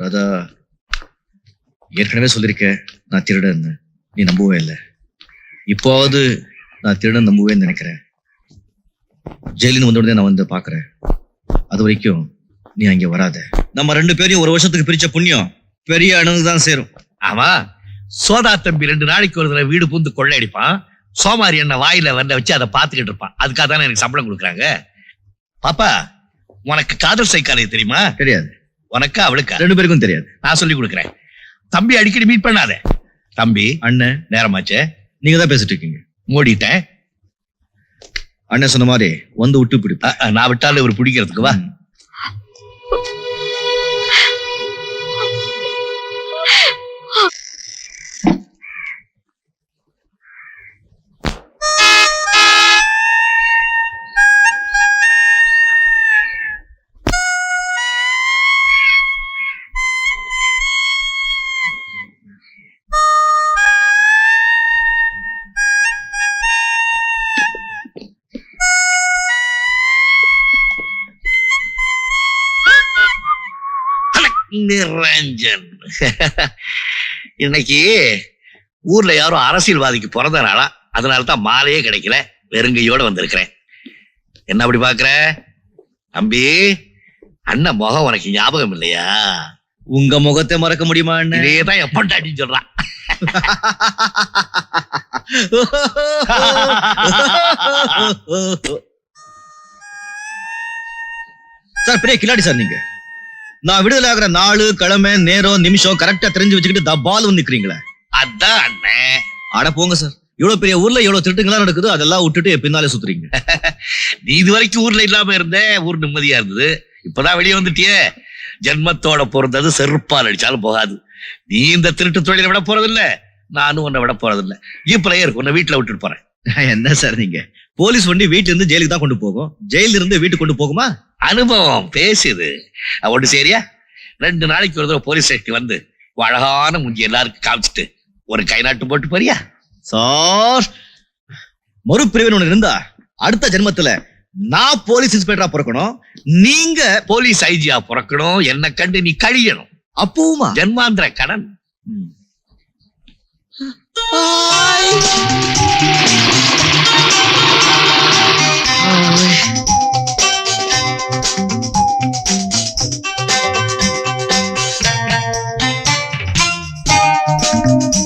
ராதா ஏற்கனவே சொல்லியிருக்கேன் நான் திருடன்னு நீ நம்பவே இல்லை. இப்போவாவது நான் திருடன் நம்புவேன்னு நினைக்கிறேன். ஜெயிலின்னு வந்த உடனே நான் வந்து பார்க்கறேன். அது வரைக்கும் நீ அங்கே வராத. நம்ம ரெண்டு பேரையும் ஒரு வருஷத்துக்கு பிரிச்ச புண்ணியம் பெரிய அணுகு தான் சேரும். ஆமா சோதா தம்பி ரெண்டு நாளைக்கு ஒரு தடவை வீடு புந்து கொள்ளையடிப்பான் சோமாரி என்ன வாயில வந்த வச்சு அதை பார்த்துக்கிட்டு இருப்பான். அதுக்காக தானே எனக்கு சம்பளம் கொடுக்குறாங்க. பாப்பா உனக்கு காதல் சைக்காலஜி தெரியுமா? தெரியாது. உனக்கு அவளுக்கு. ரெண்டு பேருக்கும் தெரியாது. நான் சொல்லி கொடுக்குறேன். தம்பி அடிக்கடி மீட் பண்ணாத. தம்பி அண்ணன் நேரமாச்சே. நீங்க தான் பேசிட்டு இருக்கீங்க. மூடிட்டேன். அண்ணன் சொன்ன மாதிரி வந்து விட்டு பிடிப்பா நான் விட்டாலும் இவர் பிடிக்கிறதுக்கு வா. நிரஞ்சன். இன்னைக்கு ஊர்ல யாரும் அரசியல்வாதிக்கு பிறந்த நாளா அதனால தான் மாலையே கிடைக்கல வெறுங்கையோட வந்திருக்கிறேன். என்ன அப்படி பாக்குற? தம்பி அண்ணன் முகம் உனக்கு ஞாபகம் இல்லையா? உங்க முகத்தை மறக்க முடியுமா இதேதான் எப்பண்டாட்டின்னு சொல்றான். சார் பெரிய கில்லாடி சார் நீங்க. நான் விடுதலை ஆகிற நாள் கிழமை நேரம் நிமிஷம் கரெக்டா தெரிஞ்சு வச்சுக்கிட்டு தபால் வந்து நிக்கிறீங்களே? அதான் அண்ணன் அட போங்க சார் இவ்வளவு பெரிய ஊர்ல இவ்வளவு திருட்டுங்களா நடக்குது அதெல்லாம் விட்டுட்டு பின்னாலே சுத்துறீங்க. நீ இது வரைக்கும் ஊர்ல இல்லாம இருந்த ஊர் நிம்மதியா இருந்தது. இப்பதான் வெளியே வந்துட்டியே. ஜென்மத்தோட பிறந்தது செருப்பால் அடிச்சாலும் போகாது. நீ இந்த திருட்டு தொழிலை விட போறதில்ல நானும் உன்னை விட போறதில்ல. இப்ப உன்னை வீட்டுல விட்டுட்டு போறேன். என்ன சார் நீங்க? போலீஸ் வண்டி வீட்டுல இருந்து ஜெயிலுக்கு தான் கொண்டு போகும். ஜெயில இருந்து வீட்டுக்கு கொண்டு போகுமா? அனுபவம் பேசுது ஒன்று சரியா? ரெண்டு நாளைக்கு ஒரு தடவை போலீஸ் ஸ்டேஷன் வந்து அழகான முஞ்சி எல்லாருக்கும் காமிச்சிட்டு ஒரு கை நாட்டு போட்டு போறியா? சார். மறுபிரிவின் ஒன்று இருந்தா அடுத்த ஜென்மத்துல நான் போலீஸ் இன்ஸ்பெக்டரா பிறக்கணும். நீங்க போலீஸ் ஐஜியா பிறக்கணும். என்ன கண்டு நீ கழியணும். அப்பவுமா? ஜென்மாந்திர கடன். ம். ஆ.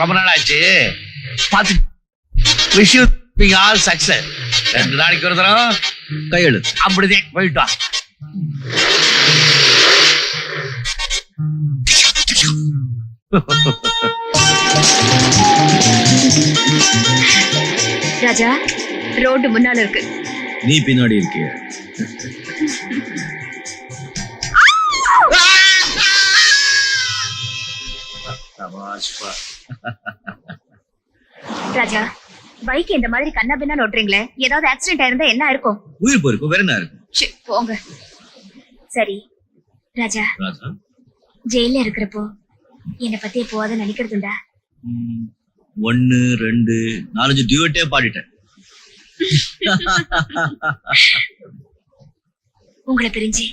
ரொம்ப நாள் ஆச்சு பார்த்து விஷ் யூ ஆல் சக்சஸ் ரெண்டு நாளைக்கு ஒரு தரம் கையெழுத்து அப்படிதான் போயிட்டு. வா ராஜா ரோடு முன்னால இருக்கு. நீ பின்னாடி இருக்கிய? ராஜா பைக் இந்த மாதிரி கண்ணா பின்னா நோட்டுறீங்களே ஏதாவது ஆக்சிடென்ட் ஆயிருந்தா என்ன இருக்கும்? உயிர் போயிருக்கும் வேற என்ன இருக்கும்? ச்சீ, போங்க. சரி ராஜா ராஜா? ஜெயில இருக்கிறப்போ என்னை பத்தி எப்போவாது நினைக்கிறதுண்டா? ம், ஒண்ணு ரெண்டு நாலஞ்சு டியூட்டே பாடிட்டேன். உங்களை பிரிஞ்சு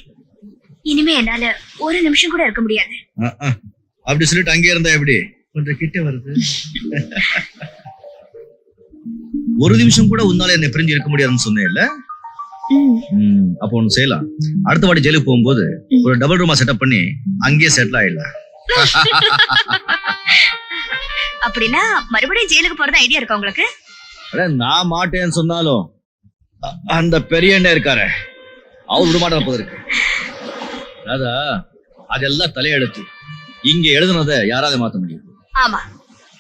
இனிமே என்னால ஒரு நிமிஷம் கூட இருக்க முடியாது. அஹ், அஹ். அப்படி சொல்லிட்டு அங்கே இருந்தா எப்படி? கொஞ்சம் கிட்ட வருது. ஒரு நிமிஷம் கூட உன்னால என்னை பிரிஞ்சு இருக்க முடியாதுன்னு சொன்னேன்ல? அப்போ ஒண்ணு செய்யலாம். அடுத்த வாட்டி ஜெயிலுக்கு போகும்போது ஒரு டபுள் ரூமா செட்டப் பண்ணி அங்கேயே செட்டில் ஆயிடலாம். அப்படின்னா மறுபடியும் ஜெயிலுக்கு போறது ஐடியா இருக்கா உங்களுக்கு? நான் மாட்டேன்னு சொன்னாலும் அந்த பெரிய அண்ணன் இருக்காரு அவர் விட மாட்டார் போல இருக்கு. ராதா அதெல்லாம் தலையெழுத்து. இங்க எழுதுனதை யாராவது மாத்த முடியும்? ஆமா.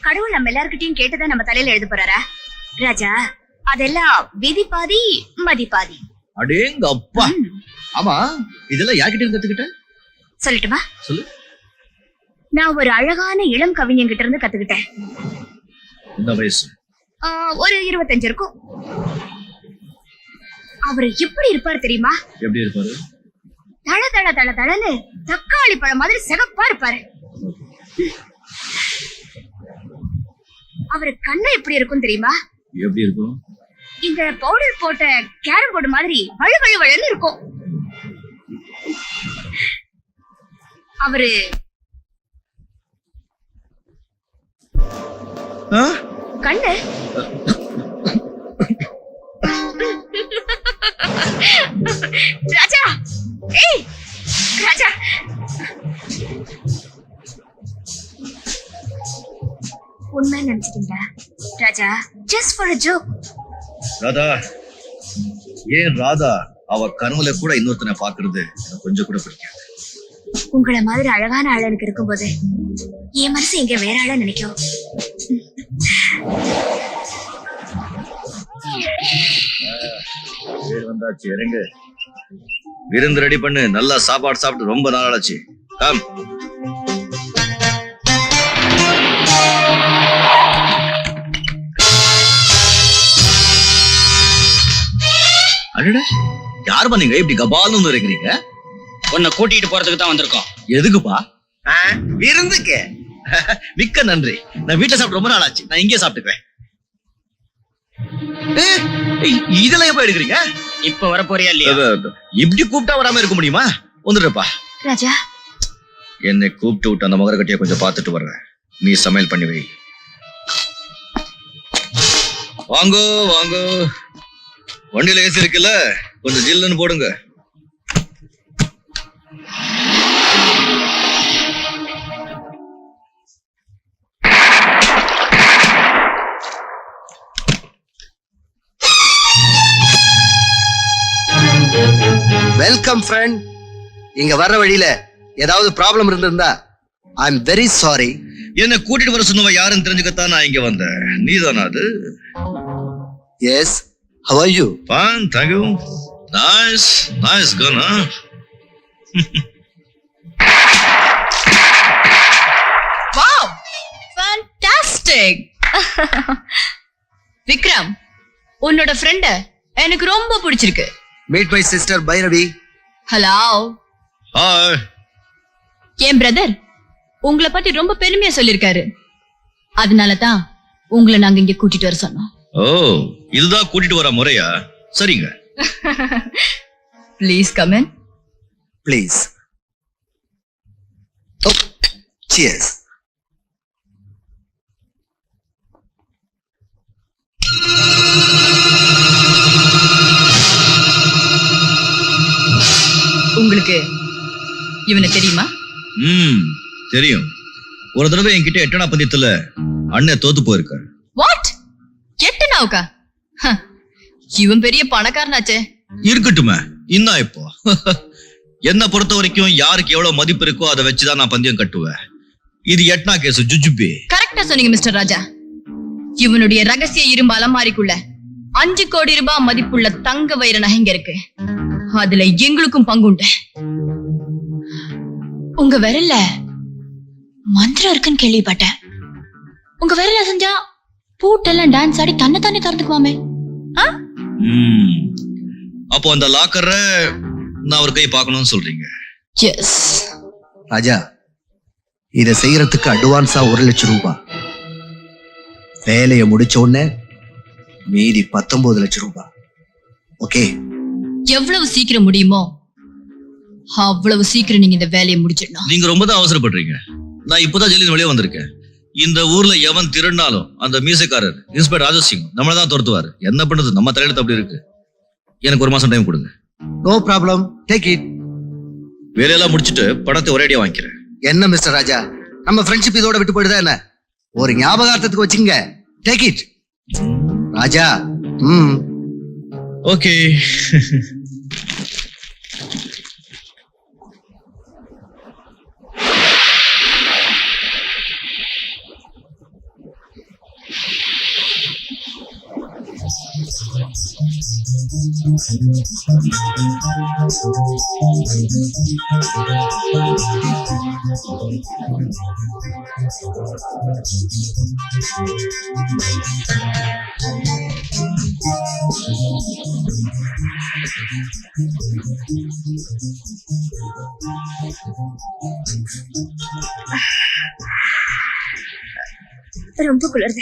கடவுள் நம்ம எல்லார்கிட்டயும் கேட்டுதான் நம்ம தலையில எழுத போறாரா? ராஜா அதெல்லாம் விதி பாதி மதி பாதி அடேங்க அப்பா ஆமா இதெல்லாம் யார்கிட்ட இருந்து கத்துக்கிட்ட? சொல்லட்டுமா? சொல்லு. நான் ஒரு அழகான இளம் கவிஞங்கிட்ட இருந்து கத்துக்கிட்டேன். என்ன வயசு. ஒரு இருபத்தஞ்சு இருக்கும். அவர் எப்படி இருப்பார் தெரியுமா? எப்படி இருப்பாரு? தள தள தள தளன்னு தக்காளி பழம் மாதிரி சிகப்பா இருப்பாரு. அவரு கண்ணு எப்படி இருக்கும் தெரியுமா? எப்படி இருக்கும்? இந்த பவுடர் போட்ட கேரம் போர்டு மாதிரி வழு வழு வழுன்னு இருக்கும். அவரு? கண்ணு. ராஜா! ஏய்! ராஜா! உண்மை நினைச்சிட்டீங்களா? Raja! Just for a joke Radha ஏன் ராதா அவ கனவுல கூட இன்னொருத்தனை பாக்குறது எனக்கு கொஞ்சம் கூட பிடிக்காது. உங்களை மாதிரி அழகான ஆள் எனக்கு இருக்கும்போது என் மனசு எங்க வேற ஆள நினைக்கும். பேர் வந்தாச்சு இறங்கு. விருந்து ரெடி பண்ணு. நல்லா சாப்பாடு சாப்பிட்டு ரொம்ப நாள் ஆச்சு கம் அடடா யார் பண்ணீங்க இப்படி கபால்னு வந்து இருக்கிறீங்க? உன்னை கூட்டிட்டு போறதுக்கு தான் வந்திருக்கோம். எதுக்குப்பா? ஆ, விருந்துக்கு. மிக்க நன்றி. நான் வீட்டுல சாப்பிட்டு ரொம்ப நாள் ஆச்சு நான் இங்கே சாப்பிட்டுக்கிறேன். ஏய், ஏய், இதெல்லாம் எப்ப எடுக்கிறீங்க? இப்ப வர போறியா இல்லையா? இப்படி கூப்பிட்டா வராம இருக்க முடியுமா? வந்துடுப்பா ராஜா. என்னை கூப்பிட்டு விட்டு அந்த மகரக்கட்டியை கொஞ்சம் பார்த்துட்டு வர்றேன். நீ சமையல் பண்ணி வை. வாங்கோ வாங்கோ. வண்டியில ஏசி இருக்குல்ல கொஞ்சம் ஜில்லுன்னு போடுங்க. வெல்கம் ஃப்ரெண்ட் இங்க வர்ற வழியில ஏதாவது ப்ராப்ளம் இருந்திருந்தா ஐ எம் வெரி சாரி என்னை கூட்டிட்டு வர சொன்னவ யாருன்னு தெரிஞ்சுக்கத்தான் நான் இங்க வந்தேன். நீதானா அது? Yes how are you Fine, thank you. Nice, nice gun, huh? Wow fantastic Vikram உன்னோட ஃப்ரெண்ட எனக்கு ரொம்ப பிடிச்சிருக்கு. Meet my sister Bhairavi hello Hi. என் பிரதர் உங்களை பத்தி ரொம்ப பெருமையா சொல்லிருக்காரு அதனால தான் உங்களை நாங்க இங்க கூட்டிட்டு வர சொன்னோம். ஓ இதுதான் கூட்டிட்டு வர முறையா? சரிங்க. ப்ளீஸ் கமன் ப்ளீஸ் சியர்ஸ் உங்களுக்கு இவனை தெரியுமா? ம் தெரியும். ஒரு தடவை என்கிட்ட எட்டனா பந்தயத்துல அண்ணன் தோத்து போயிருக்க வாட் ஹ, இவன் பெரிய பணக்காரனாச்சே. இருக்கட்டுமே இன்னும் இப்போ. என்ன பொறுத்த வரைக்கும் யாருக்கு எவ்வளவு மதிப்பு இருக்கோ அதை வச்சுதான் நான் பந்தயம் கட்டுவேன். இது எட்னா கேஸ் ஜுஜுபி. கரெக்டா சொன்னீங்க மிஸ்டர் ராஜா. இவனுடைய ரகசிய இரும்பு அலமாரிக்குள்ள அஞ்சு கோடி ரூபாய் மதிப்புள்ள தங்க வைர நகைங்க இருக்கு. அதுல எங்களுக்கும் பங்குண்டு உங்க விரல்ல மந்திரம் இருக்குன்னு கேள்விப்பட்டேன். உங்க விரல்ல செஞ்சா பூட்டெல்லாம் டான்ஸ் ஆடி தன்னை தானே திறந்துக்குவாமே அப்போ அந்த லாக்கரை நான் ஒரு கை பார்க்கணும்னு சொல்றீங்க. எஸ் ராஜா இத செய்யறதுக்கு அட்வான்ஸா ஒரு லட்சம் ரூபாய் வேலையை முடிச்ச உடனே மீதி பத்தொன்பது லட்சம் ரூபாய் ஓகே? எவ்வளவு சீக்கிரம் முடியுமோ அவ்வளவு சீக்கிரம் நீங்க இந்த வேலையை முடிச்சிடணும் நீங்க ரொம்ப தான் அவசரப்படுறீங்க. நான் இப்பதான் ஜெயிலின் வெளியே வந்திருக்கேன். இந்த ஊர்ல எவன் திருடினாலும் அந்த மியூசிக்காரர் இன்ஸ்பெக்டர் ராஜசிங் நம்மள தான் துரத்துவாரு. என்ன பண்றது? நம்ம தலையெழுத்து அப்படி இருக்கு. எனக்கு ஒரு மாசம் டைம் கொடுங்க. நோ ப்ராப்ளம் டேக் இட் வேலையெல்லாம் முடிச்சிட்டு படத்தை ஒரேடியா வாங்கிக்கிறேன். என்ன மிஸ்டர் ராஜா? நம்ம ஃப்ரெண்ட்ஷிப் இதோட விட்டு போயிடுதா என்ன? ஒரு ஞாபகார்த்தத்துக்கு வச்சுங்க டேக் இட் ராஜா ம். Okay Pero un poco verde.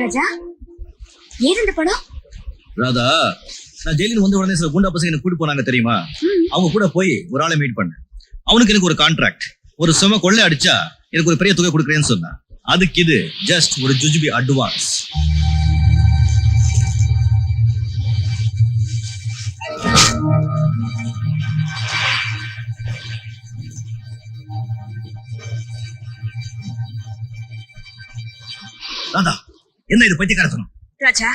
Raja ஏன் இந்த படம்? ராதா நான் ஜெயிலில் வந்த உடனே சில குண்டா பசங்க என்ன கூட்டு போனாங்க தெரியுமா? அவங்க கூட போய் ஒரு ஆளை மீட் பண்ணேன். அவனுக்கு எனக்கு ஒரு கான்ட்ராக்ட் ஒரு சும கொள்ளை அடிச்சா எனக்கு ஒரு பெரிய தொகை கொடுக்குறேன்னு சொன்னான். அதுக்கு இது ஜஸ்ட் ஒரு ஜுஜுபி அட்வான்ஸ் ராதா என்ன இது பைத்தியக்காரத்தனம் ராஜா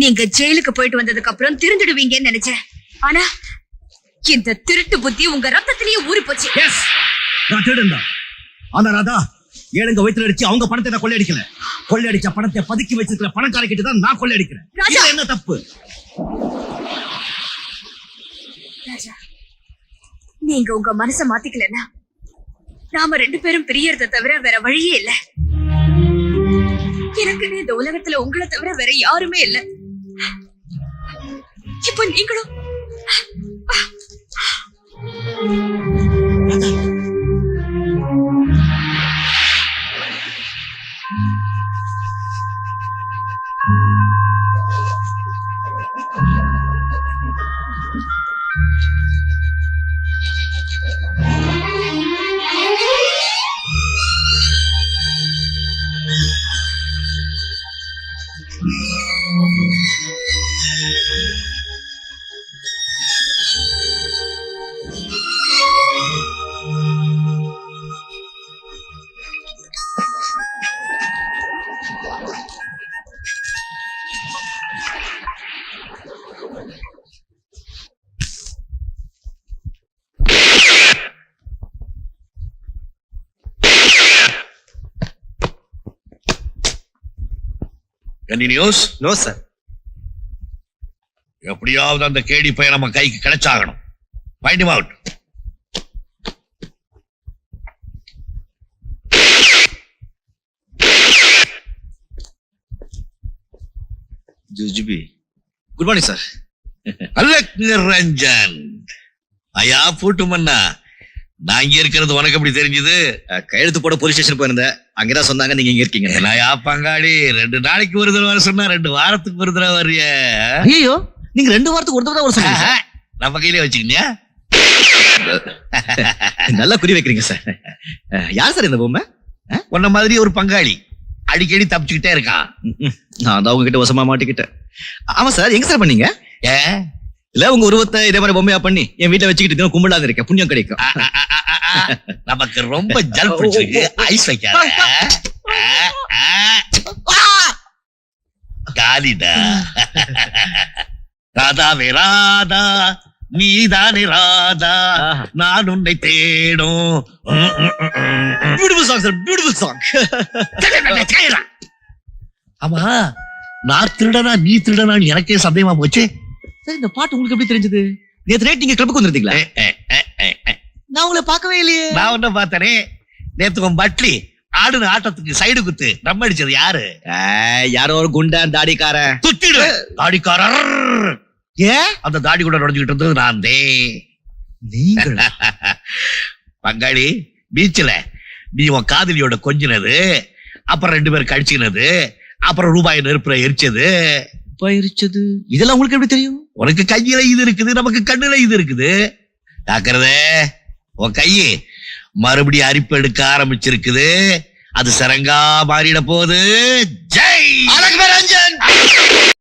நீங்க ஜெயிலுக்கு போயிட்டு வந்ததுக்கு அப்புறம் திருந்துடுவீங்கன்னு நினைச்சேன். ஆனா இந்த திருட்டு புத்தி உங்க ரத்தத்திலேயே ஊறி போச்சு. எஸ் நான் திருடன் தான் ஆனா ராதா ஏழுங்க வயிற்றுல அடிச்சு அவங்க பணத்தை நான் கொள்ளையடிக்கல. கொள்ளையடிச்ச பணத்தை பதுக்கி வச்சிருக்கிற பணக்கார கிட்ட தான் நான் கொள்ளையடிக்கிறேன். ராஜா! இதுல என்ன தப்பு? ராஜா நீங்க உங்க மனச மாத்திக்கலன்னா நாம ரெண்டு பேரும் பிரியறத தவிர வேற வழியே இல்ல. எனக்கு இந்த உலகத்துல உங்களை தவிர வேற யாருமே இல்ல. இப்ப நீங்களும் நியூஸ் நோ சார் எப்படியாவது அந்த கேடி பையன் நம்ம கைக்கு கிடைச்சாகணும். Find him out ஜுஜுபி good morning sir Alak Niranjan ஐயா பூட்டு மன்னா நான் இங்க இருக்கிறது உனக்கு எப்படி தெரிஞ்சது? கையெழுத்து போட போலீஸ் ஸ்டேஷன் போயிருந்தேன். அங்கதான் சொன்னாங்க நீங்க இங்க இருக்கீங்க. என்னயா பங்காளி ரெண்டு நாளைக்கு ஒரு தடவை சொன்னா ரெண்டு வாரத்துக்கு ஒரு தடவை வர்றிய. ஐயோ நீங்க ரெண்டு வாரத்துக்கு ஒரு தடவை வர சொன்னீங்க. நம்ம கையிலே வச்சுக்கினியா? நல்லா குறி வைக்கிறீங்க சார். யார் சார் இந்த பொம்மை? உன்ன மாதிரி ஒரு பங்காளி அடிக்கடி தப்பிச்சுக்கிட்டே இருக்கான். நான் தான் உங்ககிட்ட வசமா மாட்டிக்கிட்டேன். ஆமா சார். எங்க சார் பண்ணீங்க? ஏ இல்ல உங்க உருவத்தை இதே மாதிரி பொம்மையா பண்ணி என் வீட்டை வச்சுக்கிட்டு கும்பிடாத இருக்கேன். புண்ணியம் கிடைக்கும். நமக்கு ரொம்ப ஜல் பிடிச்சிருக்கு. ஐஸ் வைக்காத. காலிடா ராதாவே ராதா. நீதானே ராதா. நான் உன்னை தேடும். Beautiful song sir beautiful song. ஆமா. நான் திருடனா நீ திருடனான்னு எனக்கே சந்தேகமா போச்சு. சார் இந்த பாட்டு உங்களுக்கு எப்படி தெரிஞ்சது? நேத்து நைட் நீங்க கிளப்புக்கு வந்திருந்தீங்களா. நான் உங்களை பார்க்கவே இல்லையே. நான் ஒன்ன பார்த்தனே. நேத்து உன் பட்லி ஆடுன ஆட்டத்துக்கு சைடு குத்து. நம்ம அடிச்சது யாரு? யாரோ ஒரு குண்டன் தாடிக்காரன். துத்திடு தாடிக்காரர். ஏன் அந்த தாடி கூட நுழைஞ்சுக்கிட்டு இருந்தது நான் தே. பங்காளி பீச்ல நீ உன் காதலியோட கொஞ்சினது அப்புறம் ரெண்டு பேரும் கழிச்சினது அப்புறம் ரூபாய் நெருப்புல எரிச்சது. பயிரிச்சது இதெல்லாம் உங்களுக்கு எப்படி தெரியும்? உனக்கு கையில இது இருக்குது நமக்கு கண்ணுல இது இருக்குது. தாக்குறதே உன் கையி. மறுபடியும் அரிப்பு எடுக்க ஆரம்பிச்சிருக்குது. அது சரங்கா மாறிட போகுது. ஜெய்! ரஞ்சன்